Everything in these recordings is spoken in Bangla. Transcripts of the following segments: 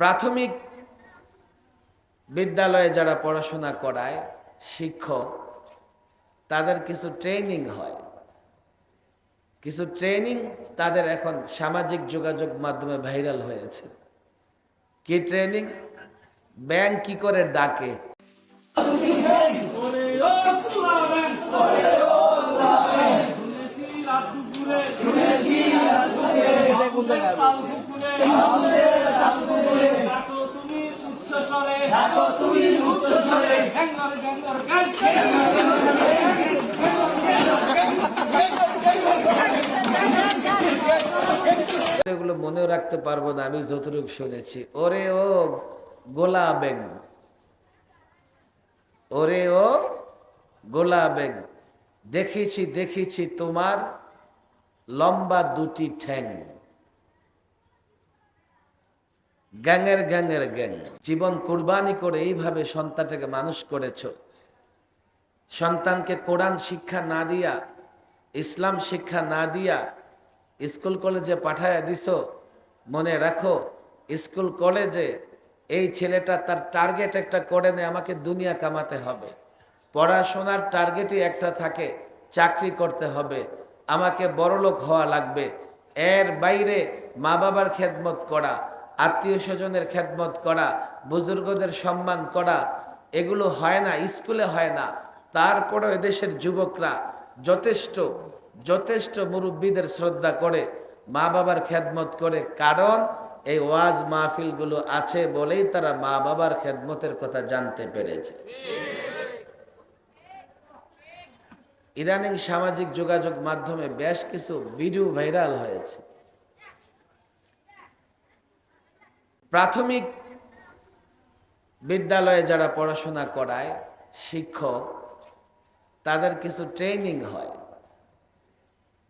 প্রাথমিক বিদ্যালয়ে যারা পড়াশোনা করায়, শিক্ষক, তাদের কিছু ট্রেনিং হয়। কিছু ট্রেনিং তাদের এখন সামাজিক যোগাযোগ মাধ্যমে ভাইরাল হয়েছে। কি ট্রেনিং? ব্যাংক কি করে ডাকে? এগুলো মনেও রাখতে পারব না, আমি যতটুকু শুনেছি। ওরে ও গোলা ব্যাং ওরে ও গোলা ব্যাং দেখেছি দেখেছি তোমার লম্বা দুটি ঠ্যাং। গ্যাংয়ের গ্যাংয়ের গ্যাং। জীবন কুরবানি করে এইভাবে সন্তানটাকে মানুষ করেছ। সন্তানকে কোরআন শিক্ষা না দিয়া, ইসলাম শিক্ষা না দিয়া স্কুল কলেজে পাঠায় দিছ, মনে রাখো, স্কুল কলেজে এই ছেলেটা তার টার্গেট একটা করে নেয় আমাকে দুনিয়া কামাতে হবে। পড়াশোনার টার্গেটই একটা থাকে, চাকরি করতে হবে, আমাকে বড়লোক হওয়া লাগবে। এর বাইরে মা বাবার খেদমত করা আত্মীয় স্বজনের খেদমত করা, বুজুর্গদের সম্মান করা, এগুলো হয় না, স্কুলে হয় না। তারপরেও এদেশের যুবকরা যথেষ্ট যথেষ্ট মুরব্বীদের শ্রদ্ধা করে মা বাবার খেদমত করে। কারণ এই ওয়াজ মাহফিলগুলো আছে বলেই তারা মা বাবার খেদমতের কথা জানতে পেরেছে। ইদানিং সামাজিক যোগাযোগ মাধ্যমে বেশ কিছু ভিডিও ভাইরাল হয়েছে। প্রাথমিক বিদ্যালয়ে যারা পড়াশোনা করায়, শিক্ষক, তাদের কিছু ট্রেনিং হয়।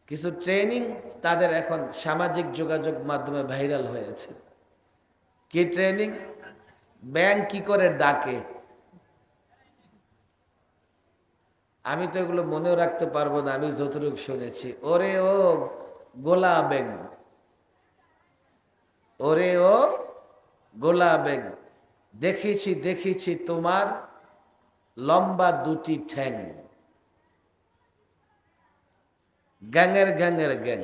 কিছু ট্রেনিং তাদের এখন সামাজিক যোগাযোগ মাধ্যমে ভাইরাল হয়েছে। কি ট্রেনিং? ব্যাংক কি করে ডাকে? আমি তো এগুলো মনেও রাখতে পারব না, আমি যতটুকু শুনেছি। ওরে ও গোলা ব্যাংক ওরে ও গোলা ব্যাং দেখেছি দেখেছি তোমার লম্বা দুটি ঠ্যাং। গ্যাংয়ের গ্যাংয়ের গ্যাং।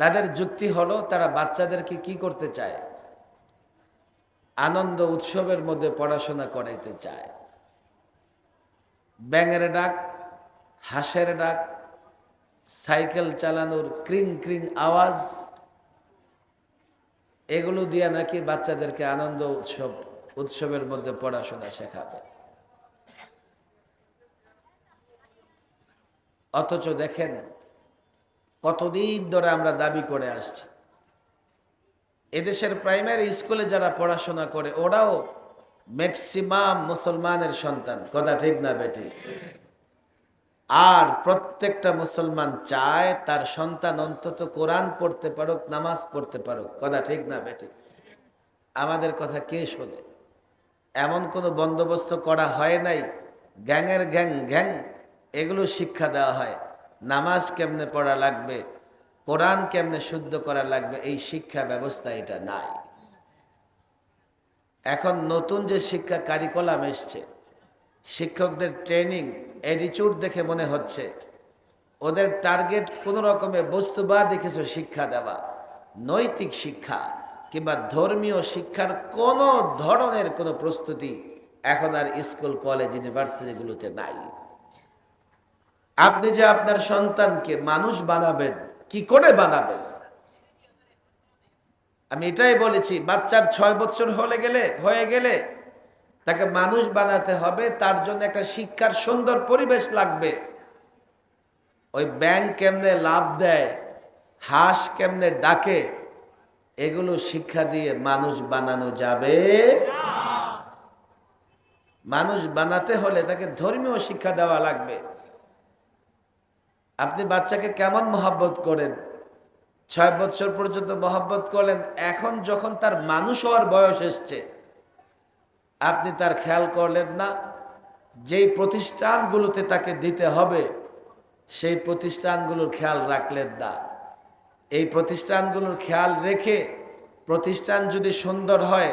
তাদের যুক্তি হলো, তারা বাচ্চাদেরকে কি করতে চায়? আনন্দ উৎসবের মধ্যে পড়াশোনা করাইতে চায়। ব্যাঙের ডাক, হাঁসের ডাক, সাইকেল চালানোর ক্রিং ক্রিং আওয়াজ এগুলো দিয়ে নাকি বাচ্চাদেরকে আনন্দ উৎসব, উৎসবের মধ্যে পড়াশোনা শেখাবে। অথচ দেখেন, কতদিন ধরে আমরা দাবি করে আসছি। এদেশের প্রাইমারি স্কুলে যারা পড়াশোনা করে, ওরাও ম্যাক্সিমাম মুসলমানের সন্তান। কথা ঠিক না, বেটি? আর প্রত্যেকটা মুসলমান চায় তার সন্তান অন্তত কোরআন পড়তে পারুক, নামাজ পড়তে পারুক। কথা ঠিক না, বেটি? আমাদের কথা কে শোনে? এমন কোনো বন্দোবস্ত করা হয় নাই, গ্যাংয়ের গ্যাং গ্যাং, এগুলো শিক্ষা দেওয়া হয়। নামাজ কেমনে পড়া লাগবে, কোরআন কেমনে শুদ্ধ করা লাগবে, এই শিক্ষা ব্যবস্থা এটা নাই। এখন নতুন যে শিক্ষা কারিকুলাম এসছে শিক্ষকদের ট্রেনিং অ্যাটিচিউড দেখে মনে হচ্ছে। ওদের টার্গেট কোনো রকমে বস্তুবাদী কিছু শিক্ষা দেওয়া, নৈতিক শিক্ষা কিংবা ধর্মীয় শিক্ষার কোনো ধরনের কোনো প্রস্তুতি এখন আর স্কুল কলেজ ইউনিভার্সিটিগুলোতে নাই। আপনি যে আপনার সন্তানকে মানুষ বানাবেন, কি করে বানাবেন? আমি এটাই বলেছি, বাচ্চার ছয় বছর হলে গেলে, হয়ে গেলে তাকে মানুষ বানাতে হবে, তার জন্য একটা শিক্ষার সুন্দর পরিবেশ লাগবে। ওই ব্যাংক কেমনে লাভ দেয়, হাঁস কেমনে ডাকে, এগুলো শিক্ষা দিয়ে মানুষ বানানো যাবে। মানুষ বানাতে হলে তাকে ধর্মীয় শিক্ষা দেওয়া লাগবে। আপনি বাচ্চাকে কেমন মহাব্বত করেন? ছয় বছর পর্যন্ত মহাব্বত করলেন, এখন যখন তার মানুষ হওয়ার বয়স এসছে আপনি তার খেয়াল করলেন না। যেই প্রতিষ্ঠানগুলোতে তাকে দিতে হবে, সেই প্রতিষ্ঠানগুলোর খেয়াল রাখলেন না। এই প্রতিষ্ঠানগুলোর খেয়াল রেখে প্রতিষ্ঠান যদি সুন্দর হয়,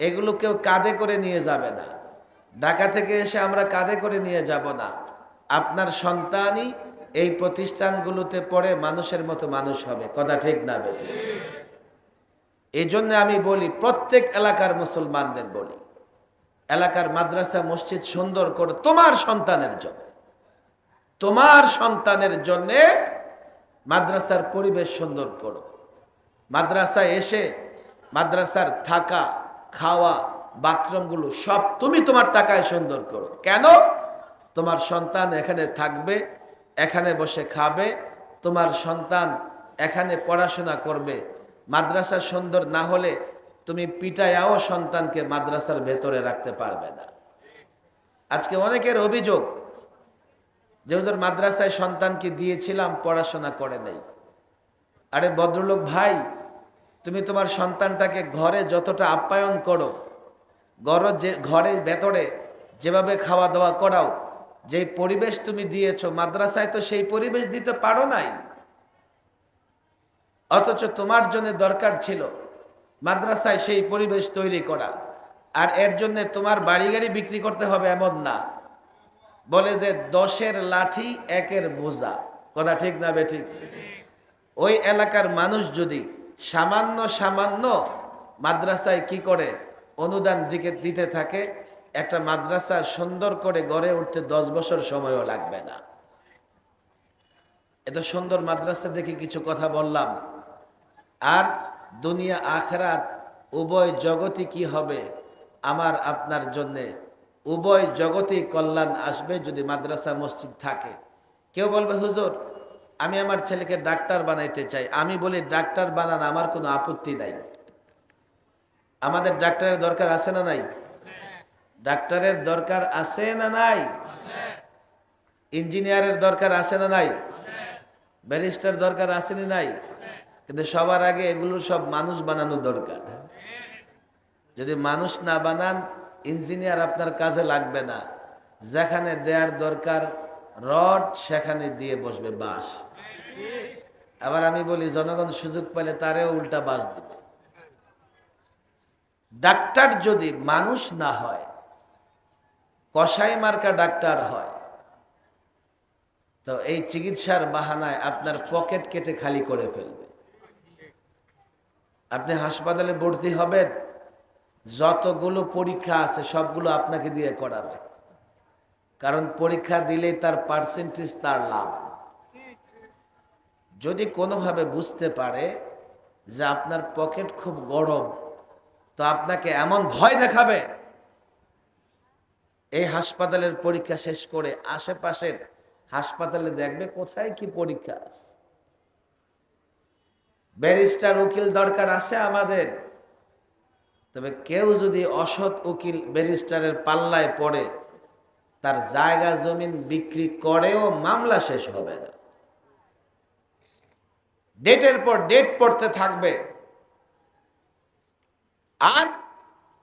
এগুলো কেউ কাঁধে করে নিয়ে যাবে না। ঢাকা থেকে এসে আমরা কাঁধে করে নিয়ে যাব না। আপনার সন্তানই এই প্রতিষ্ঠানগুলোতে পড়ে মানুষের মতো মানুষ হবে। কথা ঠিক না বেটি? এই জন্য আমি বলি, প্রত্যেক এলাকার মুসলমানদের বলি এলাকার মাদ্রাসা, মসজিদ সুন্দর করে তোমার সন্তানের জন্য, তোমার সন্তানের জন্যে মাদ্রাসার পরিবেশ সুন্দর করো। মাদ্রাসায় এসে, মাদ্রাসার থাকা, খাওয়া, বাথরুমগুলো সব তুমি তোমার টাকায় সুন্দর করো। কেন? তোমার সন্তান এখানে থাকবে, এখানে বসে খাবে, তোমার সন্তান এখানে পড়াশোনা করবে। মাদ্রাসা সুন্দর না হলে তুমি পিটায়াও সন্তানকে মাদ্রাসার ভেতরে রাখতে পারবে না। আজকে অনেকের অভিযোগ যে, হুজুর, মাদ্রাসায় সন্তানকে দিয়েছিলাম, পড়াশোনা করে নেই। আরে, ভদ্রলোক ভাই, তুমি তোমার সন্তানটাকে ঘরে যতটা আপ্যায়ন করো, ঘর যে ঘরের ভেতরে যেভাবে খাওয়া দাওয়া করাও, যে পরিবেশ তুমি দিয়েছ, মাদ্রাসায় তো সেই পরিবেশ দিতে পারো নাই। অথচ তোমার জন্য দরকার ছিল মাদ্রাসায় সেই পরিবেশ তৈরি করা। আর এর জন্য তোমার বাড়ি গাড়ি বিক্রি করতে হবে এমন না। বলে যে দশের লাঠি একের বোঝা। কথা ঠিক না বেঠিক? ওই এলাকার মানুষ যদি সামান্য সামান্য মাদ্রাসায় কি করে অনুদান দিকে দিতে থাকে, একটা মাদ্রাসা সুন্দর করে গড়ে উঠতে দশ বছর সময়ও লাগবে না। এত সুন্দর মাদ্রাসা দেখে কিছু কথা বললাম। আর দুনিয়া, আখরাত, উভয় জগতই কি হবে? আমার, আপনার জন্যে। উভয় জগতেই কল্যাণ আসবে যদি মাদ্রাসা, মসজিদ থাকে। কেউ বলবে, হুজুর, আমি আমার ছেলেকে ডাক্তার বানাইতে চাই। আমি বলি, ডাক্তার বানান, আমার কোনো আপত্তি নাই। আমাদের ডাক্তারের দরকার আছে না নাই? ডাক্তারের দরকার আছে না নাই? ইঞ্জিনিয়ারের দরকার আছে না নাই? ব্যারিস্টার দরকার আছে না নাই? কিন্তু সবার আগে এগুলো সব মানুষ বানানো দরকার। যদি মানুষ না বানান, ইঞ্জিনিয়ার আপনার কাজে লাগবে না। যেখানে দেয়ার দরকার, রড সেখানে দিয়ে বসবে বাঁশ। আবার আমি বলি, জনগণ সুযোগ পেলে তারেও উল্টা বাস দিবে। ডাক্তার যদি মানুষ না হয় কষাই মার্কা ডাক্তার হয়, তো এই চিকিৎসার বাহানায় আপনার পকেট কেটে খালি করে ফেলবে। আপনি হাসপাতালে ভর্তি হবেন, যতগুলো পরীক্ষা আছে সবগুলো আপনাকে দিয়ে করাবে। কারণ পরীক্ষা দিলেই তার পার্সেন্টেজ তার লাভ। যদি কোনোভাবে বুঝতে পারে যে আপনার পকেট খুব গরম, তো আপনাকে এমন ভয় দেখাবে। এই হাসপাতালের পরীক্ষা শেষ করে আশেপাশের হাসপাতালে দেখবে কোথায় কি পরীক্ষা আছে। ব্যারিস্টার উকিল দরকার আছে আমাদের। তবে কেউ যদি অসৎ উকিল ব্যারিস্টারের পাল্লায় পড়ে, তার জায়গা জমিন বিক্রি করেও মামলা শেষ হবে না। ডেটের পর ডেট পড়তে থাকবে। আর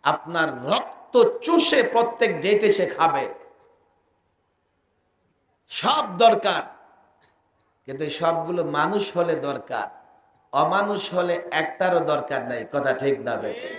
আপনার রক্ত চুষে প্রত্যেক ডেটে সে খাবে। সব দরকার, কিন্তু সবগুলো মানুষ হলে দরকার। অমানুষ হলে একটারও দরকার নাই কথা ঠিক না বেটে